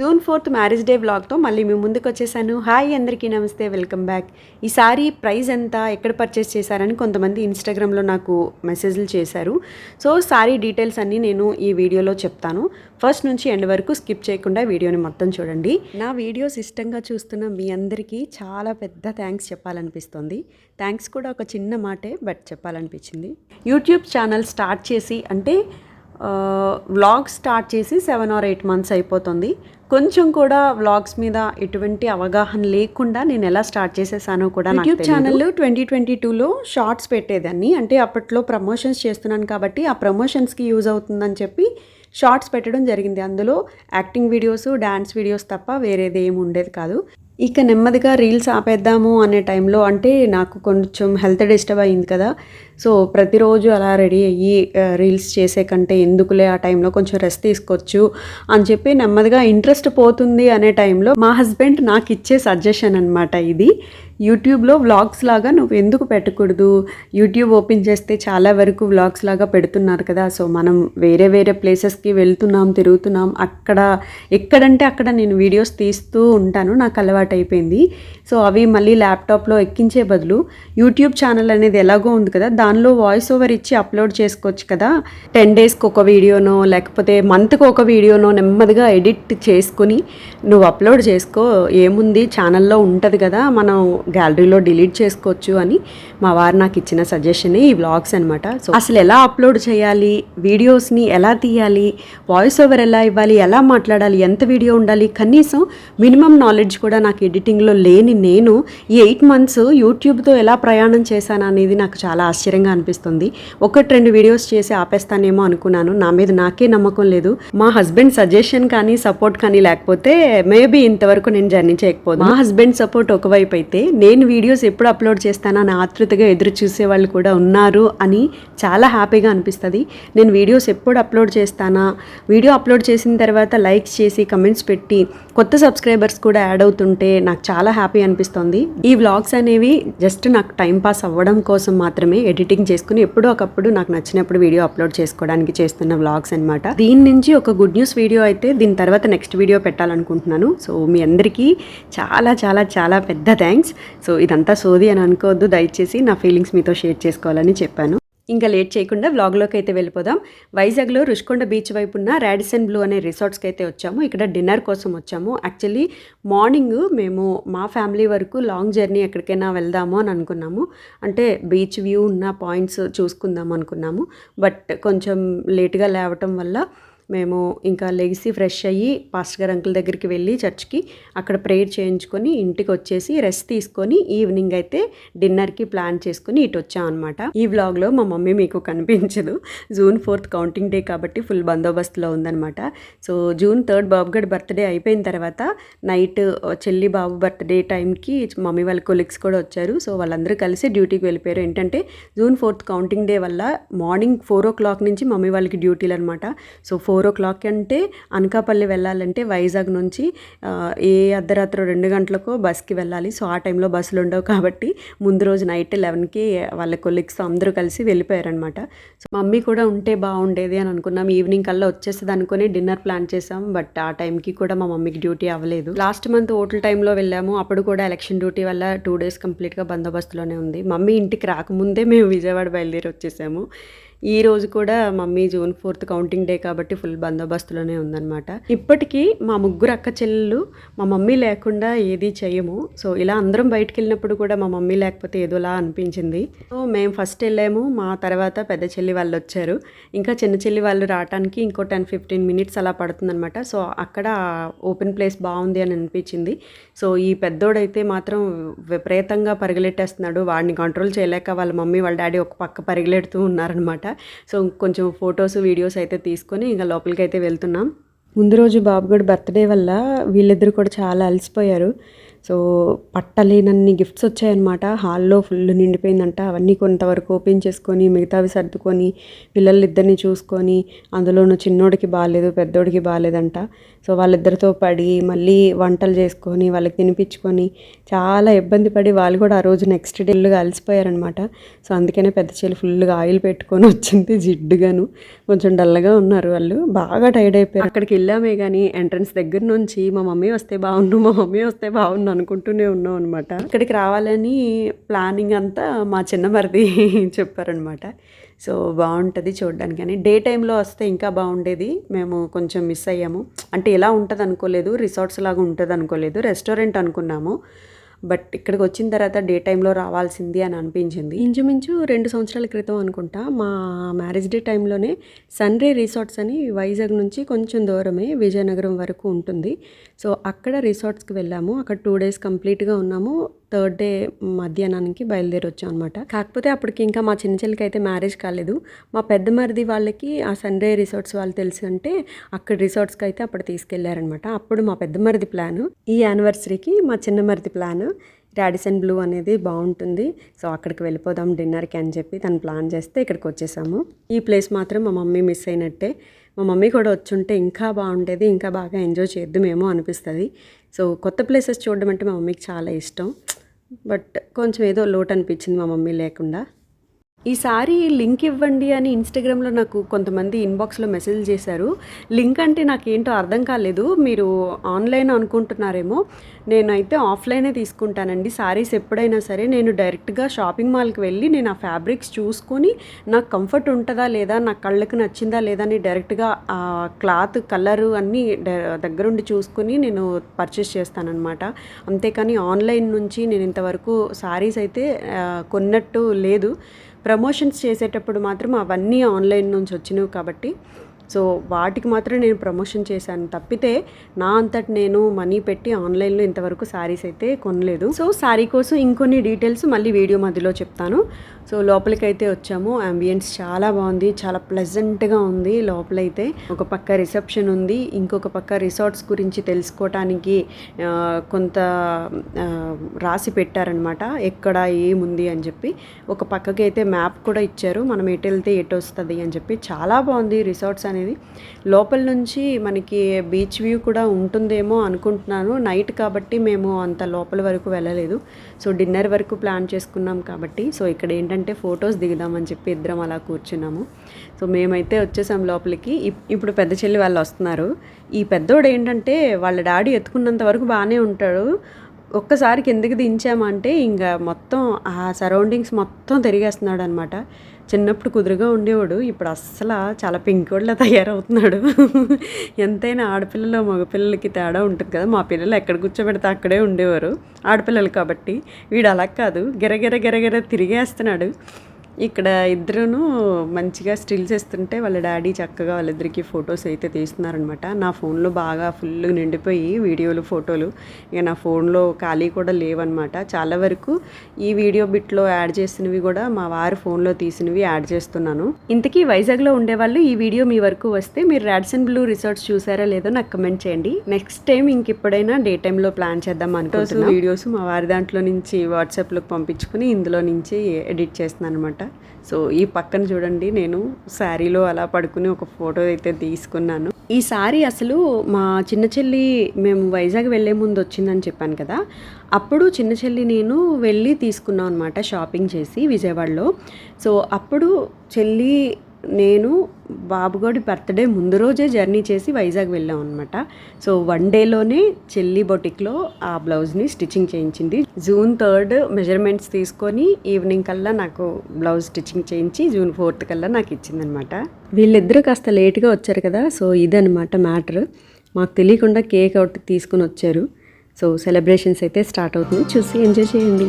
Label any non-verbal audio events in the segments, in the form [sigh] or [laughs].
June fourth marriage day వ్లాగ్తో మళ్ళీ మీ ముందుకు వచ్చేసాను. హాయ్ అందరికీ నమస్తే వెల్కమ్ బ్యాక్. ఈసారి ప్రైజ్ ప్రైస్ ఎంత ఎక్కడ పర్చేస్ చేశారని కొంతమంది ఇన్స్టాగ్రామ్లో నాకు మెసేజ్లు చేశారు. సో సారీ డీటెయిల్స్ అన్నీ నేను ఈ వీడియోలో చెప్తాను. ఫస్ట్ నుంచి ఎండ్ వరకు స్కిప్ చేయకుండా వీడియోని మొత్తం చూడండి. నా వీడియోస్ ఇష్టంగా చూస్తున్న మీ అందరికీ చాలా పెద్ద థ్యాంక్స్ చెప్పాలనిపిస్తుంది. థ్యాంక్స్ కూడా ఒక చిన్న మాటే బట్ చెప్పాలనిపించింది. యూట్యూబ్ ఛానల్ స్టార్ట్ చేసి అంటే వ్లాగ్ స్టార్ట్ చేసి సెవెన్ ఆర్ ఎయిట్ మంత్స్ అయిపోతుంది. కొంచెం కూడా వ్లాగ్స్ మీద ఎటువంటి అవగాహన లేకుండా నేను ఎలా స్టార్ట్ చేసేసానో కూడా యూట్యూబ్ ఛానల్ ట్వంటీ ట్వంటీ టూలో షార్ట్స్ పెట్టేదాన్ని. అంటే అప్పట్లో ప్రమోషన్స్ చేస్తున్నాను కాబట్టి ఆ ప్రమోషన్స్కి యూజ్ అవుతుందని చెప్పి షార్ట్స్ పెట్టడం జరిగింది. అందులో యాక్టింగ్ వీడియోస్ డ్యాన్స్ వీడియోస్ తప్ప వేరేది ఏమి ఉండేది కాదు. ఇక నెమ్మదిగా రీల్స్ ఆపేద్దాము అనే టైంలో అంటే నాకు కొంచెం హెల్త్ డిస్టర్బ్ అయింది కదా. సో ప్రతిరోజు అలా రెడీ అయ్యి రీల్స్ చేసే కంటే ఎందుకులే ఆ టైంలో కొంచెం రెస్ట్ తీసుకోవచ్చు అని చెప్పి నెమ్మదిగా ఇంట్రెస్ట్ పోతుంది అనే టైంలో మా హస్బెండ్ నాకు ఇచ్చే సజెషన్ అనమాట ఇది. యూట్యూబ్లో వ్లాగ్స్ లాగా నువ్వు ఎందుకు పెట్టకూడదు? యూట్యూబ్ ఓపెన్ చేస్తే చాలా వరకు వ్లాగ్స్ లాగా పెడుతున్నారు కదా సో మనం వేరే వేరే ప్లేసెస్కి వెళ్తున్నాం తిరుగుతున్నాం అక్కడ ఎక్కడంటే అక్కడ నేను వీడియోస్ తీస్తూ ఉంటాను నాకు అలవాటు అయిపోయింది. సో అవి మళ్ళీ ల్యాప్టాప్లో ఎక్కించే బదులు యూట్యూబ్ ఛానల్ అనేది ఎలాగో ఉంది కదా దాని దానిలో వాయిస్ ఓవర్ ఇచ్చి అప్లోడ్ చేసుకోవచ్చు కదా. టెన్ డేస్కి ఒక వీడియోనో లేకపోతే మంత్కి ఒక వీడియోనో నెమ్మదిగా ఎడిట్ చేసుకుని నువ్వు అప్లోడ్ చేసుకో. ఏముంది? ఛానల్లో ఉంటుంది కదా. మనం గ్యాలరీలో డిలీట్ చేసుకోవచ్చు అని మా వారు నాకు ఇచ్చిన సజెషన్ ఈ వ్లాగ్స్ అనమాట సో అసలు ఎలా అప్లోడ్ చేయాలి? వీడియోస్ని ఎలా తీయాలి? వాయిస్ ఓవర్ ఎలా ఇవ్వాలి? ఎలా మాట్లాడాలి? ఎంత వీడియో ఉండాలి? కనీసం మినిమం నాలెడ్జ్ కూడా నాకు ఎడిటింగ్లో లేని నేను ఈ ఎయిట్ మంత్స్ యూట్యూబ్తో ఎలా ప్రయాణం చేశాను అనేది నాకు చాలా ఆశ్చర్యంగా అనిపిస్తుంది. ఒకటి రెండు వీడియోస్ చేసి ఆపేస్తానేమో అనుకున్నాను. నా మీద నాకే నమ్మకం లేదు. మా హస్బెండ్ సజెషన్ కానీ సపోర్ట్ కానీ లేకపోతే మేబీ ఇంతవరకు నేను జర్నీ చేయకపోదు మా హస్బెండ్ సపోర్ట్ ఒకవైపు అయితే నేను వీడియోస్ ఎప్పుడు అప్లోడ్ చేస్తానని ఆతృతగా ఎదురు చూసే వాళ్ళు కూడా ఉన్నారు అని చాలా హ్యాపీగా అనిపిస్తుంది. నేను వీడియోస్ ఎప్పుడు అప్లోడ్ చేస్తానా? వీడియో అప్లోడ్ చేసిన తర్వాత లైక్స్ చేసి కమెంట్స్ పెట్టి కొత్త సబ్స్క్రైబర్స్ కూడా యాడ్ అవుతుంటే నాకు చాలా హ్యాపీ అనిపిస్తుంది. ఈ వ్లాగ్స్ అనేవి జస్ట్ నాకు టైం పాస్ అవ్వడం కోసం మాత్రమే ఎడిట్ ఎడిటింగ్ చేసుకుని ఎప్పుడో ఒకప్పుడు నాకు నచ్చినప్పుడు వీడియో అప్లోడ్ చేసుకోవడానికి చేస్తున్న వ్లాగ్స్ అన్నమాట. దీని నుంచి ఒక గుడ్ న్యూస్ వీడియో అయితే దీని తర్వాత నెక్స్ట్ వీడియో పెట్టాలనుకుంటున్నాను. సో మీ అందరికీ చాలా చాలా చాలా పెద్ద థ్యాంక్స్. సో ఇదంతా సోది అని అనుకోవద్దు. దయచేసి నా ఫీలింగ్స్ మీతో షేర్ చేసుకోవాలని చెప్పాను. ఇంకా లేట్ చేయకుండా వ్లాగ్లోకి అయితే వెళ్ళిపోదాం. వైజాగ్లో రుషికొండ బీచ్ వైపు ఉన్న రాడిసన్ బ్లూ అనే రిసార్ట్స్కి అయితే వచ్చాము. ఇక్కడ డిన్నర్ కోసం వచ్చాము. యాక్చువల్లీ మార్నింగ్ మేము మా ఫ్యామిలీ వరకు లాంగ్ జర్నీ ఎక్కడికైనా వెళ్దాము అని అనుకున్నాము. అంటే బీచ్ వ్యూ ఉన్న పాయింట్స్ చూసుకుందాం అనుకున్నాము. బట్ కొంచెం లేట్గా లేవటం వల్ల మేము ఇంకా లెగిసి ఫ్రెష్ అయ్యి పాస్టర్ గారు అంకుల్ దగ్గరికి వెళ్ళి చర్చ్కి అక్కడ ప్రేయర్ చేయించుకొని ఇంటికి వచ్చేసి రెస్ట్ తీసుకొని ఈవినింగ్ అయితే డిన్నర్కి ప్లాన్ చేసుకుని ఇటు వచ్చాం అనమాట ఈ వ్లాగ్లో మా మమ్మీ మీకు కనిపించదు. జూన్ ఫోర్త్ కౌంటింగ్ డే కాబట్టి ఫుల్ బందోబస్తులో ఉందన్నమాట. సో జూన్ థర్డ్ బాబుగడ్ బర్త్డే అయిపోయిన తర్వాత నైట్ చెల్లి బాబు బర్త్డే టైంకి మమ్మీ వాళ్ళ కొలీగ్స్ కూడా వచ్చారు. సో వాళ్ళందరూ కలిసి డ్యూటీకి వెళ్ళిపోయారు. ఏంటంటే జూన్ ఫోర్త్ కౌంటింగ్ డే వల్ల మార్నింగ్ ఫోర్ ఓ క్లాక్ నుంచి మమ్మీ వాళ్ళకి డ్యూటీలు అనమాట so four four o'clock అంటే అనకాపల్లి వెళ్ళాలంటే వైజాగ్ నుంచి ఏ అర్ధరాత్రి రెండు గంటలకు బస్కి వెళ్ళాలి. సో ఆ టైంలో బస్సులు ఉండవు కాబట్టి ముందు రోజు నైట్ లెవెన్కి వాళ్ళ కొలీగ్స్ అందరూ కలిసి వెళ్ళిపోయారనమాట. సో మమ్మీ కూడా ఉంటే బాగుండేది అని అనుకున్నాం. ఈవినింగ్ కల్లా వచ్చేస్తుంది అనుకుని డిన్నర్ ప్లాన్ చేసాం. బట్ ఆ టైంకి కూడా మా మమ్మీకి డ్యూటీ అవ్వలేదు. లాస్ట్ మంత్ హోటల్ టైంలో వెళ్ళాము. అప్పుడు కూడా ఎలక్షన్ డ్యూటీ వల్ల టూ డేస్ కంప్లీట్గా బందోబస్తులోనే ఉంది. మమ్మీ ఇంటికి రాకముందే మేము విజయవాడ బయలుదేరి వచ్చేసాము. ఈ రోజు కూడా mummy June fourth counting day కాబట్టి ఫుల్ బందోబస్తులోనే ఉందన్నమాట. ఇప్పటికీ మా ముగ్గురు అక్క చెల్లెళ్ళు మా మమ్మీ లేకుండా ఏది చేయము. సో ఇలా అందరం బయటకు వెళ్ళినప్పుడు కూడా మా మమ్మీ లేకపోతే ఏదోలా అనిపించింది. సో మేము ఫస్ట్ వెళ్ళాము. మా తర్వాత పెద్ద చెల్లి వాళ్ళు వచ్చారు. ఇంకా చిన్న చెల్లి వాళ్ళు రావడానికి ఇంకో టెన్ ఫిఫ్టీన్ మినిట్స్ అలా పడుతుందన్నమాట. సో అక్కడ ఓపెన్ ప్లేస్ బాగుంది అని అనిపించింది. సో ఈ పెద్దోడైతే మాత్రం విపరీతంగా పరిగెలెట్టేస్తున్నాడు. వాడిని కంట్రోల్ చేయలేక వాళ్ళ మమ్మీ వాళ్ళ డాడీ ఒక పక్క పరిగెలెడుతూ ఉన్నారనమాట సో కొంచెం ఫొటోస్ వీడియోస్ అయితే తీసుకొని ఇంకా లోపలికి అయితే వెళ్తున్నాం. ముందు రోజు బాబుగడు బర్త్డే వల్ల వీళ్ళిద్దరు కూడా చాలా అలసిపోయారు. సో పట్టలేనన్ని గిఫ్ట్స్ వచ్చాయన్నమాట. హాల్లో ఫుల్ నిండిపోయిందంట. అవన్నీ కొంతవరకు ఓపెన్ చేసుకొని మిగతావి సర్దుకొని పిల్లలిద్దరిని చూసుకొని అందులోనూ చిన్నోడికి బాగాలేదు పెద్దోడికి బాగాలేదంట సో వాళ్ళిద్దరితో పడి మళ్ళీ వంటలు చేసుకొని వాళ్ళకి తినిపించుకొని చాలా ఇబ్బంది పడి వాళ్ళు కూడా ఆ రోజు నెక్స్ట్ డేలుగా అలసిపోయారనమాట సో అందుకనే పెద్ద చెల్లి ఫుల్గా ఆయిల్ పెట్టుకొని వచ్చింది జిడ్డుగాను. కొంచెం డల్గా ఉన్నారు వాళ్ళు. బాగా టైర్డ్ అయిపోయారు. అక్కడికి వెళ్ళామే కానీ ఎంట్రన్స్ దగ్గర నుంచి మా మమ్మీ వస్తే బాగుండు మా మమ్మీ వస్తే బాగుండు అనుకుంటూనే ఉన్నాం అనమాట ఇక్కడికి రావాలని ప్లానింగ్ అంతా మా చిన్న మరిది [laughs] చెప్పారనమాట సో బాగుంటుంది చూడడానికి. కానీ డే టైంలో వస్తే ఇంకా బాగుండేది. మేము కొంచెం మిస్ అయ్యాము. అంటే ఎలా ఉంటుంది అనుకోలేదు రిసార్ట్స్ లాగా ఉంటుంది అనుకోలేదు రెస్టారెంట్ అనుకున్నాము. బట్ ఇక్కడికి వచ్చిన తర్వాత డే టైంలో రావాల్సింది అని అనిపించింది. ఇంచుమించు రెండు సంవత్సరాల క్రితం అనుకుంటా మా మ్యారేజ్ డే టైంలోనే సన్రే రిసార్ట్స్ అని వైజాగ్ నుంచి కొంచెం దూరమే విజయనగరం వరకు ఉంటుంది. సో అక్కడ రిసార్ట్స్కి వెళ్ళాము. అక్కడ టూ డేస్ కంప్లీట్గా ఉన్నాము. థర్డ్ డే మధ్యాహ్నానికి బయలుదేరి వచ్చాం అనమాట కాకపోతే అప్పటికి ఇంకా మా చిన్న చెల్లికి అయితే మ్యారేజ్ కాలేదు. మా పెద్ద మరిది వాళ్ళకి ఆ సన్డే రిసార్ట్స్ వాళ్ళు తెలుసు అంటే అక్కడ రిసార్ట్స్కి అయితే అప్పుడు తీసుకెళ్ళారనమాట అప్పుడు మా పెద్ద మరిది ప్లాన్. ఈ యానివర్సరీకి మా చిన్న మరిది ప్లాన్. రాడిసన్ బ్లూ అనేది బాగుంటుంది. సో అక్కడికి వెళ్ళిపోదాం డిన్నర్కి అని చెప్పి తను ప్లాన్ చేస్తే ఇక్కడికి వచ్చేసాము. ఈ ప్లేస్ మాత్రం మా మమ్మీ మిస్ అయినట్టే. మా మమ్మీ కూడా వచ్చుంటే ఇంకా బాగుండేది ఇంకా బాగా ఎంజాయ్ చేద్దామేమో అనిపిస్తుంది. సో కొత్త ప్లేసెస్ చూడడం అంటే మా మమ్మీకి చాలా ఇష్టం. బట్ కొంచెం ఏదో లోటు అనిపించింది మా మమ్మీ లేకుండా. ఈసారి లింక్ ఇవ్వండి అని ఇన్స్టాగ్రామ్లో నాకు కొంతమంది ఇన్బాక్స్లో మెసేజ్ చేశారు. లింక్ అంటే నాకేంటో అర్థం కాలేదు. మీరు ఆన్లైన్ అనుకుంటున్నారేమో. నేనైతే ఆఫ్లైనే తీసుకుంటానండి. సారీస్ ఎప్పుడైనా సరే నేను డైరెక్ట్గా షాపింగ్ మాల్కి వెళ్ళి నేను ఆ ఫ్యాబ్రిక్స్ చూసుకొని నాకు కంఫర్ట్ ఉంటుందా లేదా నా కళ్ళకి నచ్చిందా లేదా అని డైరెక్ట్గా ఆ క్లాత్ కలరు అన్నీ దగ్గరుండి చూసుకొని నేను పర్చేస్ చేస్తానన్నమాట. అంతేకాని ఆన్లైన్ నుంచి నేను ఇంతవరకు సారీస్ అయితే కొన్నట్టు లేదు. ప్రమోషన్స్ చేసేటప్పుడు మాత్రం అవన్నీ ఆన్లైన్ నుంచి వచ్చినవి కాబట్టి సో వాటికి మాత్రం నేను ప్రమోషన్ చేశాను. తప్పితే నా అంతటి నేను మనీ పెట్టి ఆన్లైన్లో ఇంతవరకు శారీస్ అయితే కొనలేదు. సో శారీ కోసం ఇంకొన్ని డీటెయిల్స్ మళ్ళీ వీడియో మధ్యలో చెప్తాను. సో లోపలికైతే వచ్చాము. అంబియన్స్ చాలా బాగుంది. చాలా ప్లెజెంట్గా ఉంది లోపలైతే. ఒక పక్క రిసెప్షన్ ఉంది. ఇంకొక పక్క రిసార్ట్స్ గురించి తెలుసుకోవటానికి కొంత రాసి పెట్టారనమాట ఎక్కడ ఏముంది అని చెప్పి. ఒక పక్కకి అయితే మ్యాప్ కూడా ఇచ్చారు. మనం ఎటు వెళ్తే ఎటు వస్తుంది అని చెప్పి. చాలా బాగుంది. రిసార్ట్స్ అనేది లోపల నుంచి మనకి బీచ్ వ్యూ కూడా ఉంటుందేమో అనుకుంటున్నాను. నైట్ కాబట్టి మేము అంత లోపల వరకు వెళ్ళలేదు. సో డిన్నర్ వరకు ప్లాన్ చేసుకున్నాం కాబట్టి. సో ఇక్కడ ఏంటంటే ఫొటోస్ దిగుదామని చెప్పి ఇద్దరం అలా కూర్చున్నాము. సో మేమైతే వచ్చేసాం లోపలికి. ఇప్- ఇప్పుడు పెద్ద చెల్లి వాళ్ళు వస్తున్నారు. ఈ పెద్దోడు ఏంటంటే వాళ్ళ డాడీ ఎత్తుకున్నంత వరకు బాగానే ఉంటాడు. ఒక్కసారి కిందకి దించామంటే ఇంకా మొత్తం ఆ సరౌండింగ్స్ మొత్తం తిరిగేస్తున్నాడు అనమాట చిన్నప్పుడు కుదురుగా ఉండేవాడు. ఇప్పుడు అస్సలు చాలా పింకోడ్లా తయారవుతున్నాడు. ఎంతైనా ఆడపిల్లలు మగపిల్లలకి తేడా ఉంటుంది కదా. మా పిల్లలు ఎక్కడ కూర్చోబెడితే అక్కడే ఉండేవారు. ఆడపిల్లలు కాబట్టి వీడు అలా కాదు. గిరగిర గిరగిర తిరిగేస్తున్నాడు. ఇక్కడ ఇద్దరును మంచిగా స్టిల్స్ ఇస్తుంటే వాళ్ళ డాడీ చక్కగా వాళ్ళిద్దరికి ఫొటోస్ అయితే తీస్తున్నారనమాట నా ఫోన్లో బాగా ఫుల్ నిండిపోయి వీడియోలు ఫోటోలు. ఇక నా ఫోన్లో ఖాళీ కూడా లేవన్నమాట. చాలా వరకు ఈ వీడియో బిట్లో యాడ్ చేసినవి కూడా మా వారి ఫోన్లో తీసినవి యాడ్ చేస్తున్నాను. ఇంతకీ వైజాగ్లో ఉండేవాళ్ళు ఈ వీడియో మీ వరకు వస్తే మీరు రాడ్సన్ బ్లూ రిసార్ట్స్ చూసారా లేదో నాకు కమెంట్ చేయండి. నెక్స్ట్ టైం ఇంకెప్పుడైనా డే టైంలో ప్లాన్ చేద్దాం అనుకుంటున్నాను వీడియోస్ మా వారి దాంట్లో నుంచి వాట్సాప్లోకి పంపించుకుని ఇందులో నుంచి ఎడిట్ చేస్తున్నాను అనమాట సో ఈ పక్కన చూడండి నేను శారీలో అలా పడుకుని ఒక ఫోటో అయితే తీసుకున్నాను. ఈ సారీ అసలు మా చిన్న చెల్లి మేము వైజాగ్ వెళ్ళే ముందు వచ్చిందని చెప్పాను కదా అప్పుడు చిన్న చెల్లి నేను వెళ్ళి తీసుకున్నాం అనమాట షాపింగ్ చేసి విజయవాడలో. సో అప్పుడు చెల్లి నేను బాబుగోడి బర్త్డే ముందు రోజే జర్నీ చేసి వైజాగ్ వెళ్ళాం అనమాట సో వన్ డేలోనే చెల్లి బొటిక్లో ఆ బ్లౌజ్ని స్టిచ్చింగ్ చేయించింది. జూన్ థర్డ్ మెజర్మెంట్స్ తీసుకొని ఈవినింగ్ కల్లా నాకు బ్లౌజ్ స్టిచ్చింగ్ చేయించి జూన్ ఫోర్త్ కల్లా నాకు ఇచ్చిందనమాట వీళ్ళిద్దరూ కాస్త లేట్గా వచ్చారు కదా సో ఇదనమాట మ్యాటర్. మాకు తెలియకుండా కేక్ ఒకటి తీసుకుని వచ్చారు. సో సెలబ్రేషన్స్ అయితే స్టార్ట్ అవుతుంది. చూసి ఎంజాయ్ చేయండి.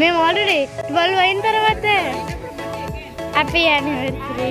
మేము ఆల్రెడీ ట్వెల్వ్ అయిన తర్వాత. Happy anniversary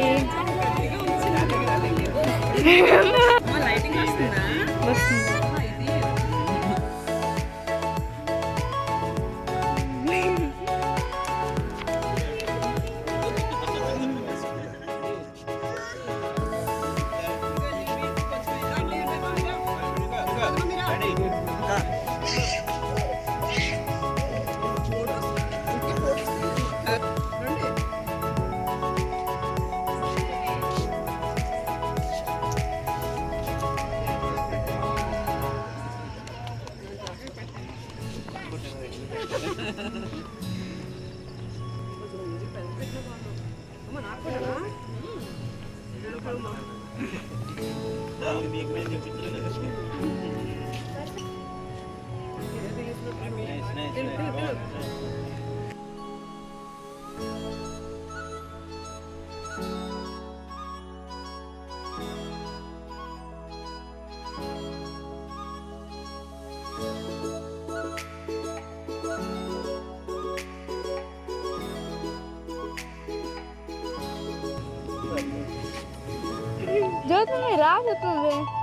Nice, nice, nice. Bravo também.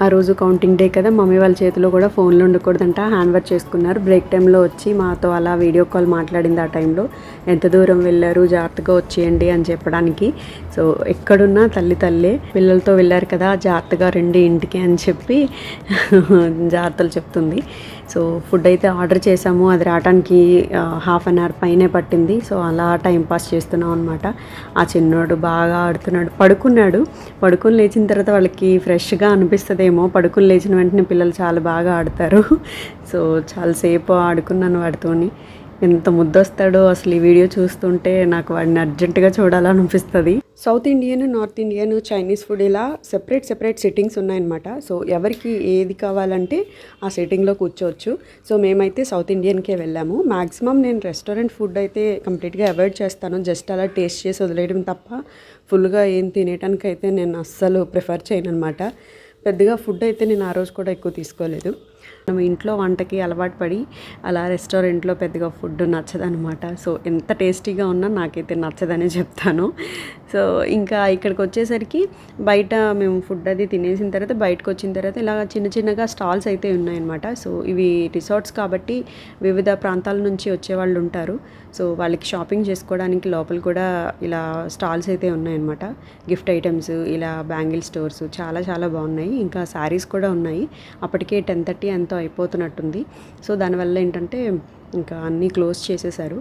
ఆ రోజు కౌంటింగ్ డే కదా మమ్మీ వాళ్ళ చేతిలో కూడా ఫోన్లు ఉండకూడదంట. హ్యాండ్ వర్క్ చేసుకున్నారు. బ్రేక్ టైంలో వచ్చి మాతో అలా వీడియో కాల్ మాట్లాడింది ఆ టైంలో ఎంత దూరం వెళ్ళారు జాగ్రత్తగా వచ్చేయండి అని చెప్పడానికి. సో ఎక్కడున్నా తల్లి తల్లే పిల్లలతో వెళ్ళారు కదా జాగ్రత్తగా రండి ఇంటికి అని చెప్పి [laughs] జాగ్రత్తలు చెప్తుంది. సో ఫుడ్ అయితే ఆర్డర్ చేసాము అది రావడానికి హాఫ్ అన్ అవర్ పైనే పట్టింది. సో అలా టైం పాస్ చేస్తున్నాం అనమాట ఆ చిన్నోడు బాగా ఆడుతున్నాడు. పడుకున్నాడు. పడుకుని లేచిన తర్వాత వాళ్ళకి ఫ్రెష్గా అనిపిస్తుందేమో. పడుకుని లేచిన వెంటనే పిల్లలు చాలా బాగా ఆడతారు. [laughs] సో చాలాసేపు ఆడుకున్నాను వాడితోని. ఎంత ముద్దొస్తాడో అసలు ఈ వీడియో చూస్తుంటే నాకు వాడిని అర్జెంటుగా చూడాలనిపిస్తుంది. South Indian north Indian Chinese food ఇలా సెపరేట్ సెపరేట్ సిట్టింగ్స్ ఉన్నాయన్నమాట. సో ఎవరికి ఏది కావాలంటే ఆ సిట్టింగ్లో కూర్చోవచ్చు. సో మేమైతే సౌత్ ఇండియన్కే వెళ్ళాము. మ్యాక్సిమం నేను రెస్టారెంట్ ఫుడ్ అయితే కంప్లీట్గా అవాయిడ్ చేస్తాను. జస్ట్ అలా టేస్ట్ చేసి వదిలేయడం తప్ప ఫుల్గా ఏం తినేయటానికి అయితే నేను అస్సలు ప్రిఫర్ చేయను అనమాట పెద్దగా ఫుడ్ అయితే నేను ఆ రోజు కూడా ఎక్కువ తీసుకోలేదు. మనం ఇంట్లో వంటకి అలవాటు పడి అలా రెస్టారెంట్లో పెద్దగా ఫుడ్ నచ్చదనమాట. సో ఎంత టేస్టీగా ఉన్నా నాకైతే నచ్చదనే చెప్తాను. సో ఇంకా ఇక్కడికి వచ్చేసరికి బయట మేము ఫుడ్ అది తినేసిన తర్వాత బయటకు వచ్చిన తర్వాత ఇలా చిన్న చిన్నగా స్టాల్స్ అయితే ఉన్నాయన్నమాట. సో ఇవి రిసార్ట్స్ కాబట్టి వివిధ ప్రాంతాల నుంచి వచ్చే వాళ్ళు ఉంటారు. సో వాళ్ళకి షాపింగ్ చేసుకోవడానికి లోపల కూడా ఇలా స్టాల్స్ అయితే ఉన్నాయన్నమాట. గిఫ్ట్ ఐటమ్స్ ఇలా బ్యాంగిల్ స్టోర్స్ చాలా చాలా బాగున్నాయి. ఇంకా శారీస్ కూడా ఉన్నాయి. అప్పటికే టెన్ థర్టీ ఎంతో అయిపోతున్నట్టుంది. సో దానివల్ల ఏంటంటే ఇంకా అన్నీ క్లోజ్ చేసేసారు.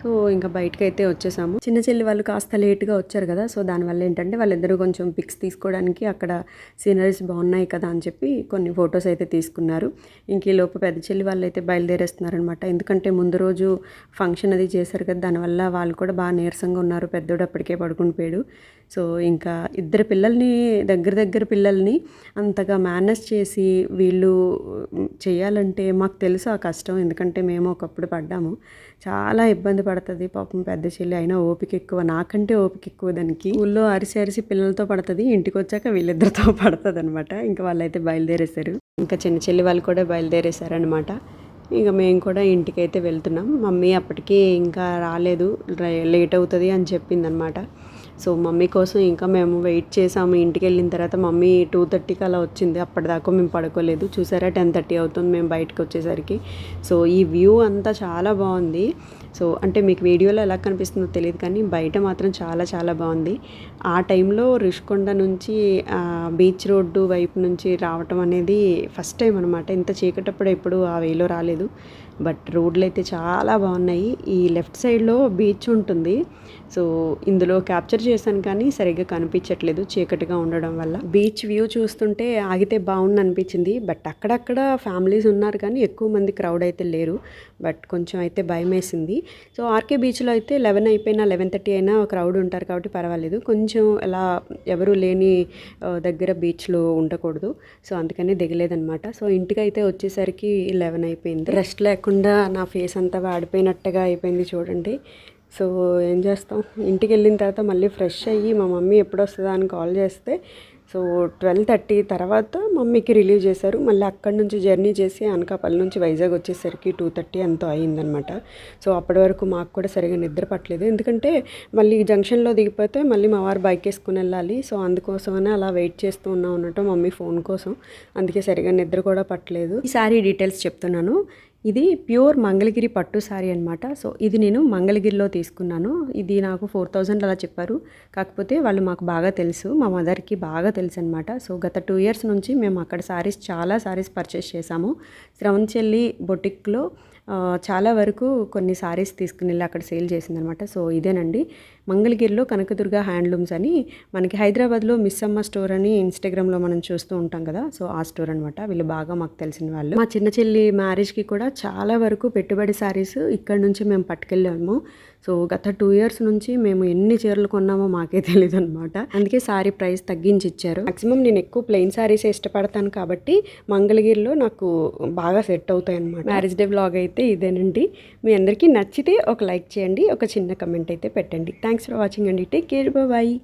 సో ఇంకా బయటకు అయితే వచ్చేసాము. చిన్న చెల్లి వాళ్ళు కాస్త లేట్గా వచ్చారు కదా సో దానివల్ల ఏంటంటే వాళ్ళిద్దరూ కొంచెం పిక్స్ తీసుకోవడానికి అక్కడ సీనరీస్ బాగున్నాయి కదా అని చెప్పి కొన్ని ఫొటోస్ అయితే తీసుకున్నారు. ఇంక ఈ లోపు పెద్ద చెల్లి వాళ్ళు అయితే బయలుదేరేస్తున్నారనమాట. ఎందుకంటే ముందు రోజు ఫంక్షన్ అది చేశారు కదా దానివల్ల వాళ్ళు కూడా బాగా నీరసంగా ఉన్నారు. పెద్దోడు అప్పటికే పడుకుని పోయాడు సో ఇంకా ఇద్దరు పిల్లల్ని దగ్గర దగ్గర పిల్లల్ని అంతగా మేనేజ్ చేసి వీళ్ళు చేయాలంటే మాకు తెలుసు ఆ కష్టం. ఎందుకంటే మేము ఒకప్పుడు పడ్డాము. చాలా ఇబ్బంది పడుతుంది. పాపం పెద్ద చెల్లి అయినా ఓపిక ఎక్కువ. నాకంటే ఓపిక ఎక్కువ దానికి. ఊళ్ళో అరిసి అరిసి పిల్లలతో పడుతుంది. ఇంటికి వచ్చాక వీళ్ళిద్దరితో [laughs] పడుతుంది అనమాట ఇంకా వాళ్ళైతే బయలుదేరేశారు. ఇంకా చిన్న చెల్లి వాళ్ళు కూడా బయలుదేరేశారనమాట ఇక మేము కూడా ఇంటికి అయితే వెళ్తున్నాం. మమ్మీ అప్పటికి ఇంకా రాలేదు. లేట్ అవుతుంది అని చెప్పిందనమాట సో మమ్మీ కోసం ఇంకా మేము వెయిట్ చేసాము. ఇంటికి వెళ్ళిన తర్వాత మమ్మీ టూ థర్టీకి అలా వచ్చింది. అప్పటిదాకా మేము పడుకోలేదు. చూసారా? టెన్ థర్టీ అవుతుంది మేము బయటకు వచ్చేసరికి. సో ఈ వ్యూ అంతా చాలా బాగుంది. సో అంటే మీకు వీడియోలో ఎలా కనిపిస్తుందో తెలియదు కానీ బయట మాత్రం చాలా చాలా బాగుంది. ఆ టైంలో రిషికొండ నుంచి బీచ్ రోడ్డు వైపు నుంచి రావటం అనేది ఫస్ట్ టైం అనమాట ఇంత చీకటప్పుడు ఎప్పుడు ఆ వేలో రాలేదు. బట్ రోడ్లు అయితే చాలా బాగున్నాయి. ఈ లెఫ్ట్ సైడ్లో బీచ్ ఉంటుంది. సో ఇందులో క్యాప్చర్ చేశాను కానీ సరిగ్గా కనిపించట్లేదు చీకటిగా ఉండడం వల్ల. బీచ్ వ్యూ చూస్తుంటే ఆగితే బాగుంది అనిపించింది. బట్ అక్కడక్కడ ఫ్యామిలీస్ ఉన్నారు కానీ ఎక్కువ మంది క్రౌడ్ అయితే లేరు. బట్ కొంచెం అయితే భయం వేసింది. సో ఆర్కే బీచ్లో అయితే లెవెన్ అయిపోయినా లెవెన్ థర్టీ అయినా క్రౌడ్ ఉంటారు కాబట్టి పర్వాలేదు. కొంచెం ఎలా ఎవరు లేని దగ్గర బీచ్లో ఉండకూడదు. సో అందుకనే దిగలేదనమాట సో ఇంటికి అయితే వచ్చేసరికి లెవెన్ అయిపోయింది. రెస్ట్ లేకుండా నా ఫేస్ అంతా వాడిపోయినట్టుగా అయిపోయింది చూడండి. సో ఏం చేస్తాం? ఇంటికి వెళ్ళిన తర్వాత మళ్ళీ ఫ్రెష్ అయ్యి మా మమ్మీ ఎప్పుడు వస్తుందా అని కాల్ చేస్తే సో ట్వెల్వ్ థర్టీ తర్వాత మమ్మీకి రిలీవ్ చేశారు. మళ్ళీ అక్కడి నుంచి జర్నీ చేసి అనకాపల్లి నుంచి వైజాగ్ వచ్చేసరికి టూ థర్టీ ఎంతో అయిందనమాట. సో అప్పటి వరకు మాకు కూడా సరిగా నిద్ర పట్టలేదు. ఎందుకంటే మళ్ళీ జంక్షన్లో దిగిపోతే మళ్ళీ మా వారు బైక్ వేసుకుని వెళ్ళాలి. సో అందుకోసమనే అలా వెయిట్ చేస్తూ ఉన్నాం అన్నట్టు మమ్మీ ఫోన్ కోసం. అందుకే సరిగా నిద్ర కూడా పట్టలేదు. ఈసారి డీటెయిల్స్ చెప్తున్నాను. ఇది ప్యూర్ మంగళగిరి పట్టు శారీ అనమాట సో ఇది నేను మంగళగిరిలో తీసుకున్నాను. ఇది నాకు ఫోర్ థౌజండ్ అలా చెప్పారు. కాకపోతే వాళ్ళు మాకు బాగా తెలుసు. మా మదర్కి బాగా తెలుసు అనమాట సో గత టూ ఇయర్స్ నుంచి మేము అక్కడ శారీస్ చాలా శారీస్ పర్చేస్ చేశాము. శ్రవంచెల్లి బొటిక్లో చాలా వరకు కొన్ని సారీస్ తీసుకుని వెళ్ళి అక్కడ సేల్ చేసిందనమాట. సో ఇదేనండి. మంగళగిరిలో కనకదుర్గ హ్యాండ్లూమ్స్ అని మనకి హైదరాబాద్లో మిస్ అమ్మ స్టోర్ అని ఇన్స్టాగ్రామ్లో మనం చూస్తూ ఉంటాం కదా. సో ఆ స్టోర్ అనమాట వీళ్ళు బాగా మాకు తెలిసిన వాళ్ళు. మా చిన్న చెల్లి మ్యారేజ్కి కూడా చాలా వరకు పెట్టుబడి సారీస్ ఇక్కడ నుంచి మేము పట్టుకెళ్ళాము. సో గత టూ ఇయర్స్ నుంచి మేము ఎన్ని చీరలు కొన్నామో మాకే తెలియదు అనమాట అందుకే సారీ ప్రైస్ తగ్గించి ఇచ్చారు మాక్సిమం నేను ఎక్కువ ప్లెయిన్ సారీస్ ఇష్టపడతాను కాబట్టి మంగళగిరిలో నాకు బాగా సెట్ అవుతాయి అనమాట మ్యారేజ్ డే బ్లాగ్ అయితే ఇదేనండి. మీ అందరికీ నచ్చితే ఒక లైక్ చేయండి ఒక చిన్న కమెంట్ అయితే పెట్టండి. థ్యాంక్స్ ఫర్ వాచింగ్ అండి. Take care bye